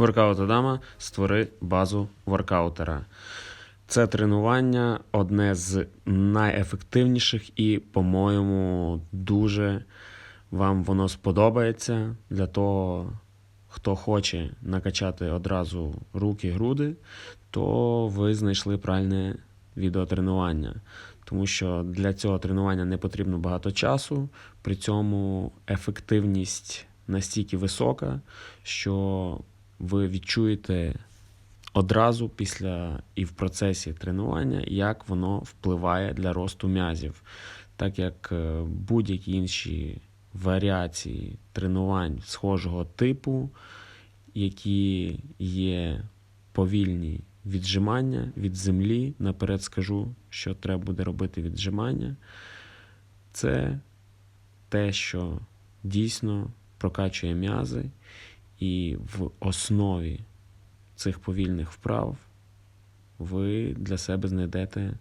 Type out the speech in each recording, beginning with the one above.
Воркаут Адама створи базу воркаутера. Це тренування одне з найефективніших і, по-моєму, дуже вам воно сподобається для того, хто хоче накачати одразу руки, груди, то ви знайшли правильне відеотренування. Тому що для цього тренування не потрібно багато часу, при цьому ефективність настільки висока, що ви відчуєте одразу після і в процесі тренування, як воно впливає для росту м'язів, так як е, будь-які інші варіації тренувань схожого типу, які є повільні віджимання від землі. Наперед скажу, що треба буде робити віджимання. Це те, що дійсно прокачує м'язи, і в основі цих повільних вправ ви для себе знайдете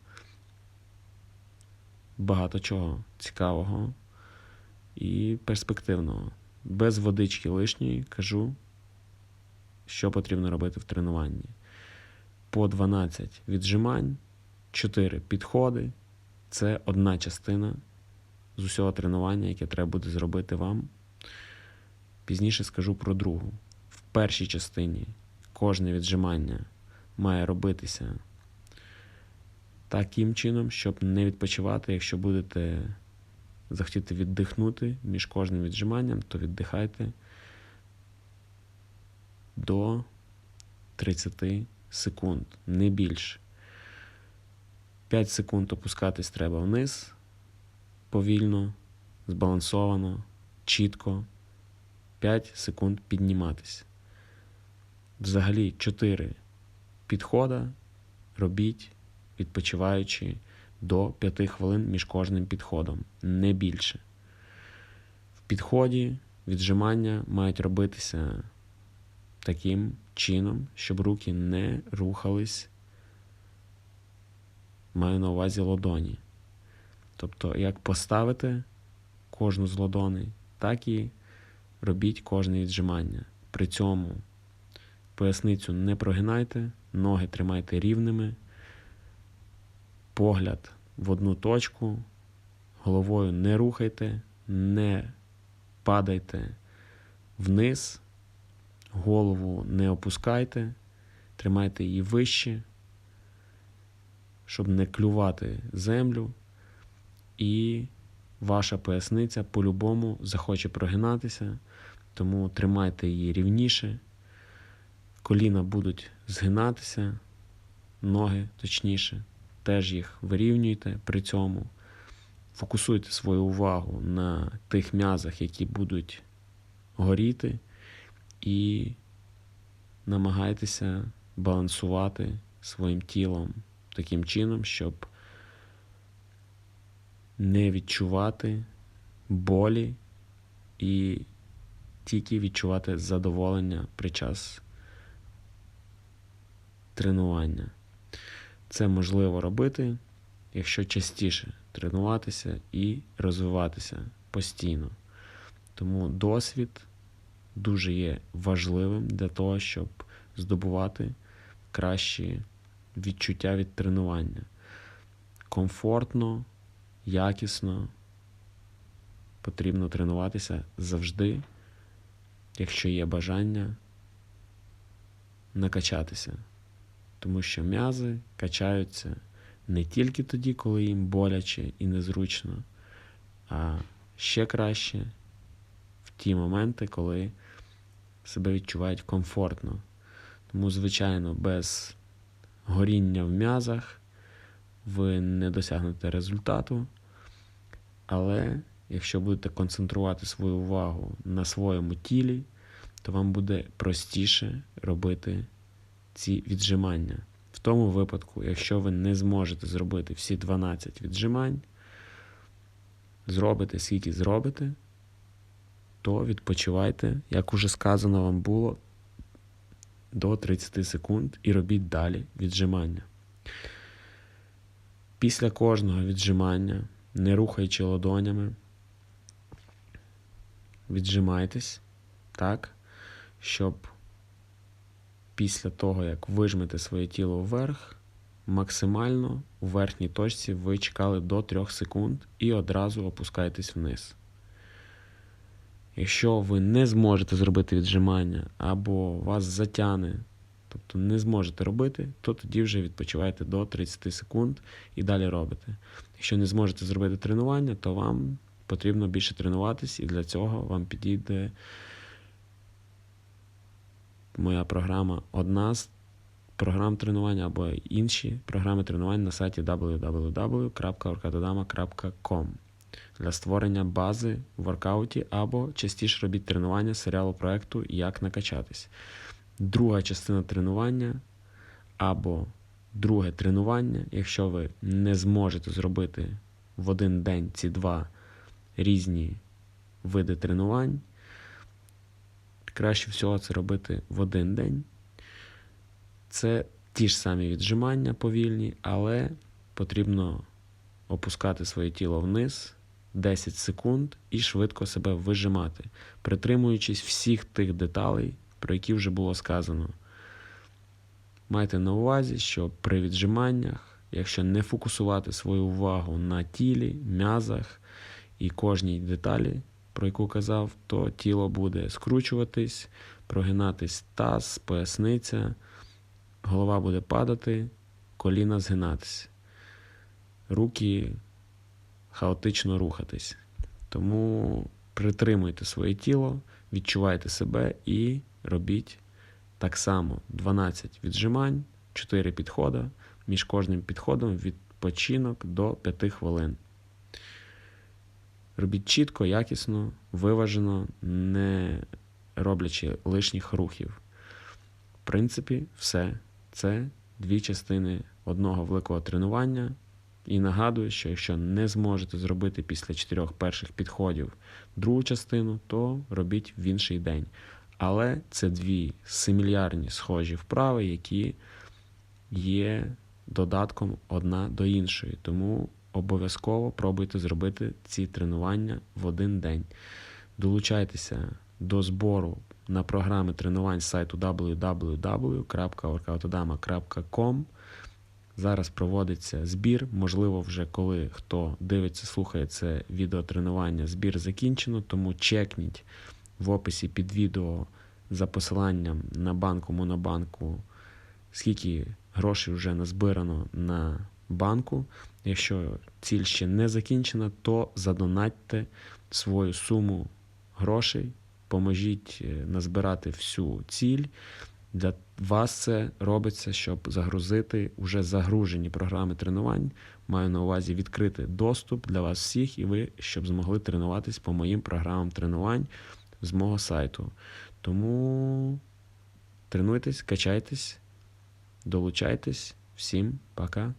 багато чого цікавого і перспективного. Без водички лишньої кажу, що потрібно робити в тренуванні. По 12 віджимань, 4 підходи це одна частина з усього тренування, яке треба буде зробити вам. Пізніше скажу про другу. В першій частині кожне віджимання має робитися таким чином, щоб не відпочивати. Якщо будете захотіти віддихнути між кожним віджиманням, то віддихайте до 30 секунд, не більше. 5 секунд опускатись треба вниз, повільно, збалансовано, чітко. 5 секунд підніматися. Взагалі 4 підхода робіть, відпочиваючи до 5 хвилин між кожним підходом, не більше. В підході віджимання мають робитися таким чином, щоб руки не рухались, маю на увазі ладоні. Тобто, як поставити кожну з ладоней, так і робіть кожне віджимання. При цьому поясницю не прогинайте, ноги тримайте рівними, погляд в одну точку, головою не рухайте, не падайте вниз, голову не опускайте, тримайте її вище, щоб не клювати землю. І ваша поясниця по-любому захоче прогинатися, тому тримайте її рівніше, коліна будуть згинатися, ноги точніше, теж їх вирівнюйте при цьому. Фокусуйте свою увагу на тих м'язах, які будуть горіти, і намагайтеся балансувати своїм тілом таким чином, щоб не відчувати болі і тільки відчувати задоволення під час тренування. Це можливо робити, якщо частіше тренуватися і розвиватися постійно. Тому досвід дуже є важливим для того, щоб здобувати кращі відчуття від тренування. Комфортно, якісно потрібно тренуватися завжди, якщо є бажання накачатися. Тому що м'язи качаються не тільки тоді, коли їм боляче і незручно, а ще краще в ті моменти, коли себе відчувають комфортно. Тому, звичайно, без горіння в м'язах ви не досягнете результату. Але якщо будете концентрувати свою увагу на своєму тілі, то вам буде простіше робити ці віджимання. В тому випадку, якщо ви не зможете зробити всі 12 віджимань, зробите скільки зробите, то відпочивайте, як уже сказано вам було, до 30 секунд і робіть далі віджимання. Після кожного віджимання, не рухаючи ладонями, віджимайтесь так, щоб після того, як вижмете своє тіло вверх, максимально у верхній точці ви чекали до 3 секунд і одразу опускаєтесь вниз. Якщо ви не зможете зробити віджимання або вас затягне, тобто не зможете робити, то тоді вже відпочиваєте до 30 секунд і далі робите. Якщо не зможете зробити тренування, то вам потрібно більше тренуватись, і для цього вам підійде моя програма одна з програм тренування або інші програми тренувань на сайті www.orkadodama.com для створення бази в воркауті або частіше робіть тренування серіалу проекту Як накачатись. Друга частина тренування або друге тренування, якщо ви не зможете зробити в один день ці два різні види тренувань, краще всього це робити в один день. Це ті ж самі віджимання повільні, але потрібно опускати своє тіло вниз 10 секунд і швидко себе вижимати, притримуючись всіх тих деталей, про які вже було сказано. Майте на увазі, що при віджиманнях, якщо не фокусувати свою увагу на тілі, м'язах і кожній деталі, про яку казав, то тіло буде скручуватись, прогинатись таз, поясниця, голова буде падати, коліна згинатись, руки хаотично рухатись. Тому притримуйте своє тіло, відчувайте себе і робіть так само 12 віджимань, 4 підходи, між кожним підходом відпочинок до 5 хвилин. Робіть чітко, якісно, виважено, не роблячи лишніх рухів. В принципі, все. Це дві частини одного великого тренування. І нагадую, що якщо не зможете зробити після чотирьох перших підходів другу частину, то робіть в інший день. Але це дві семільярні схожі вправи, які є додатком одна до іншої. Тому обов'язково пробуйте зробити ці тренування в один день. Долучайтеся до збору на програми тренувань з сайту www.workoutodama.com. Зараз проводиться збір. Можливо, вже коли хто дивиться, слухає це відеотренування, збір закінчено, тому чекніть в описі під відео за посиланням на банку Монобанку, скільки грошей вже назбирано на банку. Якщо ціль ще не закінчена, то задонатьте свою суму грошей, поможіть е, назбирати всю ціль. Для вас це робиться, щоб загрузити вже загружені програми тренувань. Маю на увазі відкрити доступ для вас всіх, і ви щоб змогли тренуватись по моїм програмам тренувань з мого сайту. Тому тренуйтесь, качайтесь, долучайтесь. Всім пока.